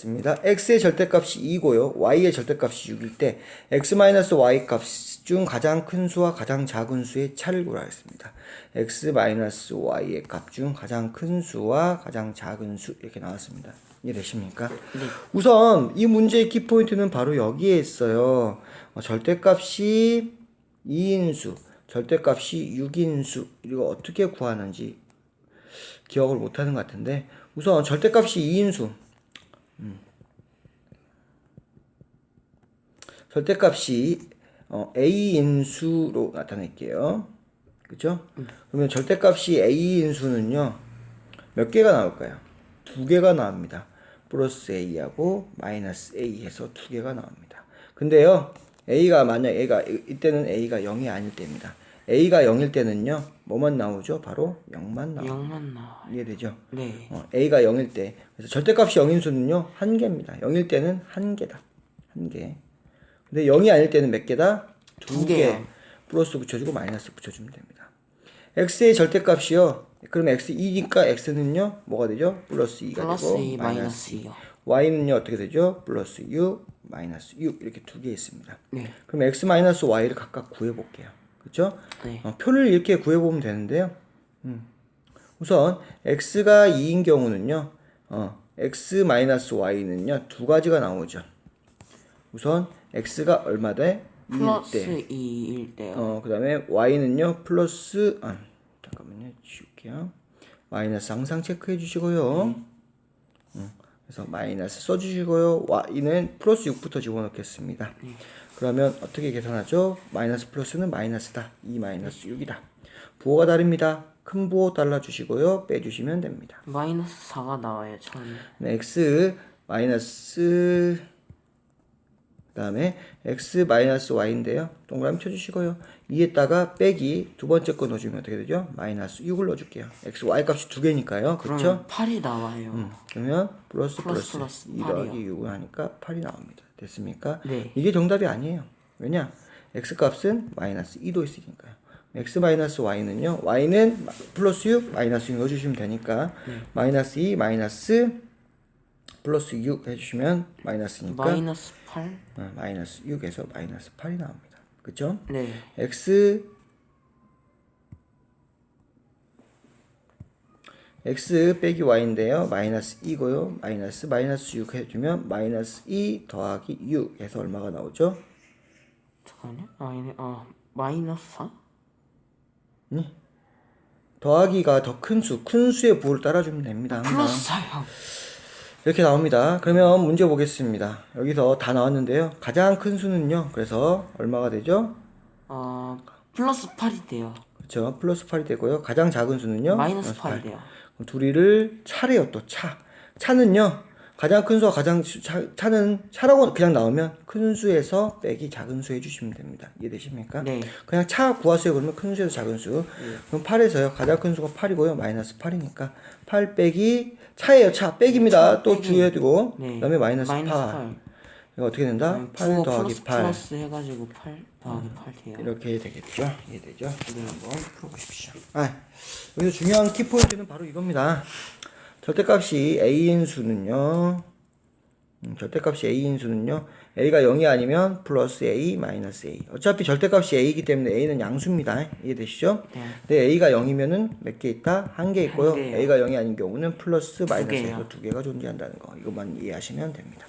있습니다. x의 절대값이 2고요. y의 절대값이 6일 때 x-y 값 중 가장 큰 수와 가장 작은 수의 차를 구하겠습니다. x-y의 값 중 가장 큰 수와 가장 작은 수 이렇게 나왔습니다. 이해되십니까? 우선 이 문제의 키포인트는 바로 여기에 있어요. 어, 절대값이 2인수, 절대값이 6인수 이거 어떻게 구하는지 기억을 못하는 것 같은데 우선 절대값이 2인수 절대값이 어, a인수로 나타낼게요. 그죠? 그러면 절대값이 a인수는요. 몇 개가 나올까요? 두 개가 나옵니다. 플러스 a하고 마이너스 a 해서 두 개가 나옵니다. 근데요. a가 만약 a가 이때는 a가 0이 아닐 때입니다. A가 0일 때는요. 뭐만 나오죠? 바로 0만 나옵니다. 0만 나와. 이해되죠? 네. 어, a가 0일 때 그래서 절대값이 0인 수는요 한 개입니다 0일 때는 한 개다 한 개 근데 0이 아닐 때는 몇 개다 두 두 개 개요. 플러스 붙여주고 마이너스 붙여주면 됩니다 x의 절대값이요 그럼 x 2니까 x는요 뭐가 되죠 플러스 2가 플러스 되고 2 마이너스 마이너스 2요. y는요 어떻게 되죠 플러스 6 마이너스 6 이렇게 두 개 있습니다 네. 그럼 x 마이너스 y를 각각 구해볼게요 그렇죠 네. 어, 표를 이렇게 구해보면 되는데요. 음. 우선 x가 2인 경우는요. 어, x-y는요. 두 가지가 나오죠. 우선 x가 얼마 돼? 2일 플러스 때. 2일 때요. 어, 그다음에 y는요. 플러스 아, 잠깐만요. 지울게요. 마이너스 항상 체크해 주시고요. 음, 그래서 마이너스 써 주시고요. y는 플러스 6부터 집어넣겠습니다. 그러면 어떻게 계산하죠? 마이너스 플러스는 마이너스다. 2 마이너스 6이다. 부호가 다릅니다. 큰 부호 달라주시고요. 빼주시면 됩니다. 마이너스 4가 나와요, 처음에. 네, x 마이너스 그 다음에 x 마이너스 y인데요. 동그라미 쳐주시고요. 2에다가 빼기 두 번째 거 넣어주면 어떻게 되죠? 마이너스 6을 넣어줄게요. x y 값이 두 개니까요. 그렇죠? 그러면 8이 나와요. 음, 그러면 플러스 플러스 플러스, 플러스 2 더하기 6을 하니까 8이 나옵니다. 됐습니까? 네. 이게 정답이 아니에요. 왜냐? x 값은 마이너스 2도 있으니까요. x 마이너스 y는요. y는 마- 플러스 6 마이너스 6 넣어주시면 되니까 네. 마이너스 2 마이너스 플러스 6 해주시면 마이너스니까 마이너스 8? 어, 마이너스 6에서 마이너스 8이 나옵니다. 그죠? 네. x x 빼기 y인데요. 마이너스 2고요. 마이너스 마이너스 6 해주면 마이너스 2 더하기 6 해서 얼마가 나오죠? 잠깐만요. 아, 마이너스 4? 더하기가 더 큰 수, 큰 수의 부호를 따라주면 됩니다. 플러스 4요. 이렇게 나옵니다. 그러면 문제 보겠습니다. 여기서 다 나왔는데요. 가장 큰 수는요. 그래서 얼마가 되죠? 어, 플러스 8이 돼요. 그렇죠. 플러스 8이 되고요. 가장 작은 수는요. 마이너스 8이 돼요. 그럼 둘이를 차래요 또 차. 차는요 가장 큰 수와 가장 수- 차, 차는 차라고 그냥 나오면 큰 수에서 빼기 작은 수 해주시면 됩니다. 이해되십니까? 네. 그냥 차 구하세요 그러면 큰 수에서 작은 수. 그럼 8에서요 가장 큰 수가 8이고요 마이너스 8이니까 8 빼기 차예요 차 빼기입니다. 차 또 빼기. 주의해야 되고 네. 그다음에 마이너스, 마이너스 8. 8. 이거 어떻게 된다? 음, 8 부호 더하기 플러스 8 플러스 해가지고 8 더하기 8 돼요. 이렇게 되겠죠? 이해되죠? 이걸 한번 풀어보십시오. 아, 여기서 중요한 키포인트는 바로 이겁니다. 절대값이 a인 수는요. 음, 절대값이 a인 수는요. a가 0이 아니면 플러스 a 마이너스 a. 어차피 절대값이 a이기 때문에 a는 양수입니다. 이해되시죠? 네. 근데 a가 0이면은 몇 개 있다? 한 개 있고요. 한 a가 0이 아닌 경우는 플러스 마이너스 두 개가 존재한다는 거. 이것만 이해하시면 됩니다.